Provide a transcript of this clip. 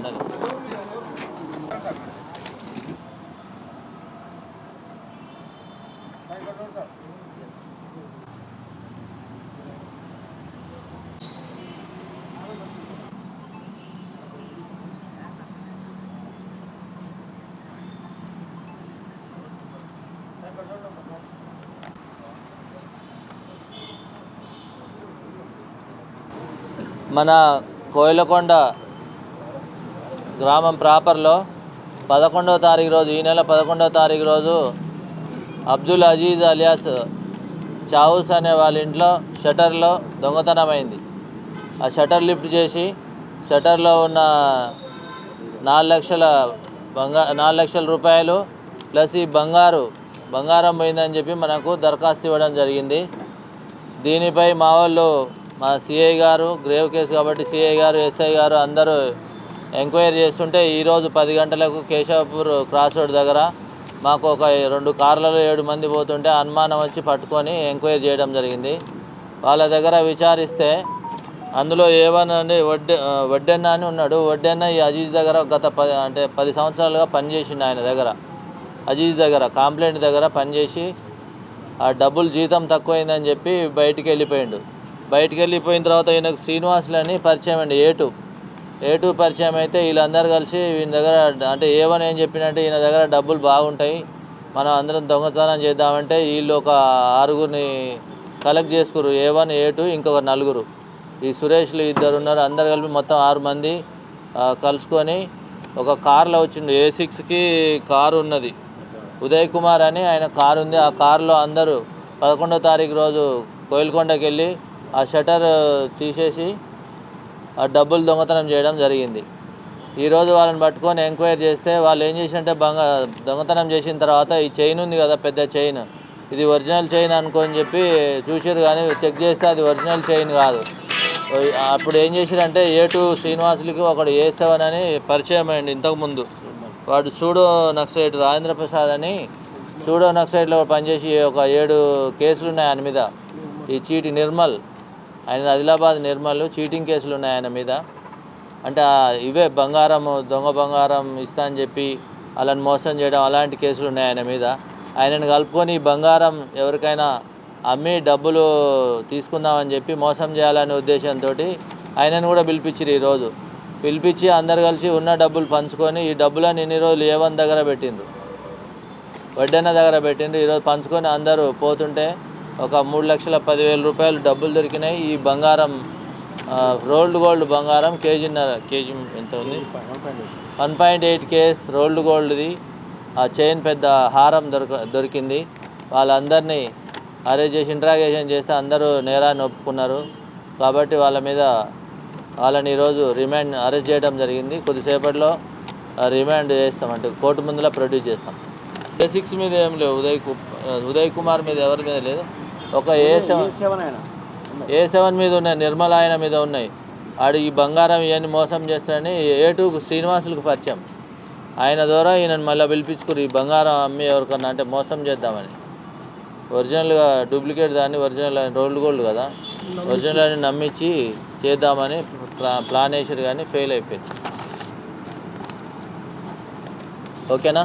ఉన్నది మన కోయిలకొండ గ్రామం ప్రాపర్లో పదకొండవ తారీఖు రోజు ఈ నెల పదకొండవ తారీఖు రోజు అబ్దుల్ అజీజ్ అలియాస్ చావుస్ అనే వాళ్ళ ఇంట్లో షటర్లో దొంగతనమైంది ఆ షటర్ లిఫ్ట్ చేసి షటర్లో ఉన్న నాలుగు లక్షల బంగా నాలుగు లక్షల రూపాయలు ప్లస్ ఈ బంగారు బంగారం పోయిందని చెప్పి మనకు దరఖాస్తు ఇవ్వడం జరిగింది. దీనిపై మా వాళ్ళు మా సిఐ గారు గ్రేవ్ కేసు కాబట్టి సిఐ గారు ఎస్ఐ గారు అందరూ ఎంక్వైరీ చేస్తుంటే ఈరోజు పది గంటలకు కేశవపూర్ క్రాస్ రోడ్ దగ్గర మాకు ఒక రెండు కార్లలో ఏడు మంది పోతుంటే అనుమానం వచ్చి పట్టుకొని ఎంక్వైరీ చేయడం జరిగింది. వాళ్ళ దగ్గర విచారిస్తే అందులో ఏవన్ వడ్డె వడ్డెన్న అని ఉన్నాడు. వడ్డెన్న ఈ అజీజ్ దగ్గర గత పది అంటే పది సంవత్సరాలుగా పనిచేసిండు ఆయన దగ్గర. అజీజ్ దగ్గర కాంప్లైంట్ దగ్గర పనిచేసి ఆ డబ్బులు జీతం తక్కువైందని చెప్పి బయటికి వెళ్ళిపోయిండు. బయటికి వెళ్ళిపోయిన తర్వాత ఈయనకు శ్రీనివాసులని పరిచయం అండి ఏటు ఏ టూ పరిచయం అయితే వీళ్ళందరూ కలిసి వీని దగ్గర అంటే ఏమని ఏం చెప్పినంటే ఈయన దగ్గర డబ్బులు బాగుంటాయి. మనం అందరం దొంగతనం చేద్దామంటే వీళ్ళు ఒక ఆరుగురిని కలెక్ట్ చేసుకురు ఏ వన్ ఏ టూ ఇంకొక నలుగురు. ఈ సురేష్లు ఇద్దరు ఉన్నారు. అందరు కలిపి మొత్తం ఆరు మంది కలుసుకొని ఒక కార్లో వచ్చిండు. ఏ సిక్స్కి కారు ఉన్నది. ఉదయ్ కుమార్ అని ఆయన కారు ఉంది. ఆ కారులో అందరూ పదకొండో తారీఖు రోజు కోయిల్కొండకి వెళ్ళి ఆ షటర్ తీసేసి డబ్బులు దొంగతనం చేయడం జరిగింది. ఈరోజు వాళ్ళని పట్టుకొని ఎంక్వైరీ చేస్తే వాళ్ళు ఏం చేసినట్టే బంగ దొంగతనం చేసిన తర్వాత ఈ చైన్ ఉంది కదా పెద్ద చైన్. ఇది ఒరిజినల్ చైన్ అనుకోని చెప్పి చూసారు కానీ చెక్ చేస్తే అది ఒరిజినల్ చైన్ కాదు. అప్పుడు ఏం చేశారంటే ఏ టూ శ్రీనివాసులకి ఒకడు ఏ సెవెన్ అని పరిచయం అయ్యండి ఇంతకుముందు వాడు సూడో నక్సైట్ రాజేంద్ర ప్రసాద్ అని సూడో నక్సైట్లో పనిచేసి ఒక ఏడు కేసులు ఉన్నాయి ఆయన మీద. ఈ చీటి నిర్మల్ ఆయన ఆదిలాబాద్ నిర్మల్ చీటింగ్ కేసులు ఉన్నాయి ఆయన మీద. అంటే ఇవే బంగారం దొంగ బంగారం ఇస్తా అని చెప్పి వాళ్ళని మోసం చేయడం అలాంటి కేసులు ఉన్నాయి ఆయన మీద. ఆయనను కలుపుకొని బంగారం ఎవరికైనా అమ్మి డబ్బులు తీసుకుందామని చెప్పి మోసం చేయాలనే ఉద్దేశంతో ఆయనను కూడా పిలిపించారు ఈరోజు పిలిపించి అందరు కలిసి ఉన్న డబ్బులు పంచుకొని ఈ డబ్బులను ఇన్ని రోజులు ఏవన్ దగ్గర పెట్టిండ్రు? వడ్డన్న దగ్గర పెట్టిండ్రు. ఈరోజు పంచుకొని అందరూ పోతుంటే ఒక మూడు లక్షల పదివేల రూపాయలు డబ్బులు దొరికినాయి. ఈ బంగారం రోల్డ్ గోల్డ్ బంగారం కేజీన్నర కేజీ ఎంత ఉంది? One point eight. KS rolled గోల్డ్ది. ఆ చైన్ పెద్ద హారం దొరక దొరికింది. వాళ్ళందరినీ అరెస్ట్ చేసి ఇంట్రాగేషన్ చేస్తే అందరూ నేరాన్ని ఒప్పుకున్నారు. కాబట్టి వాళ్ళ మీద వాళ్ళని ఈరోజు రిమాండ్ అరెస్ట్ చేయడం జరిగింది. కొద్దిసేపట్లో రిమాండ్ చేస్తాం అంటే కోర్టు ముందులో ప్రొడ్యూస్ చేస్తాం. సిక్స్ మీద ఏం లేవు. ఉదయ్ ఉదయ్ కుమార్ మీద ఎవరి మీద లేదు? ఒక ఏ సెవెన్ ఏ సెవెన్ మీద ఉన్నాయి? నిర్మల ఆయన మీద ఉన్నాయి. ఆడు ఈ బంగారం ఇవన్నీ మోసం చేస్తాడని ఏ టూ శ్రీనివాసులకు పరిచయం. ఆయన ద్వారా ఈయన మళ్ళీ పిలిపించుకురు. ఈ బంగారం అమ్మి ఎవరికన్నా అంటే మోసం చేద్దామని. ఒరిజినల్గా డూప్లికేట్ దాన్ని ఒరిజినల్ రోల్డ్ గోల్డ్ కదా. ఒరిజినల్ అని నమ్మించి చేద్దామని ప్లా ప్లాన్ వేసారు కానీ ఫెయిల్ అయిపోయింది. ఓకేనా?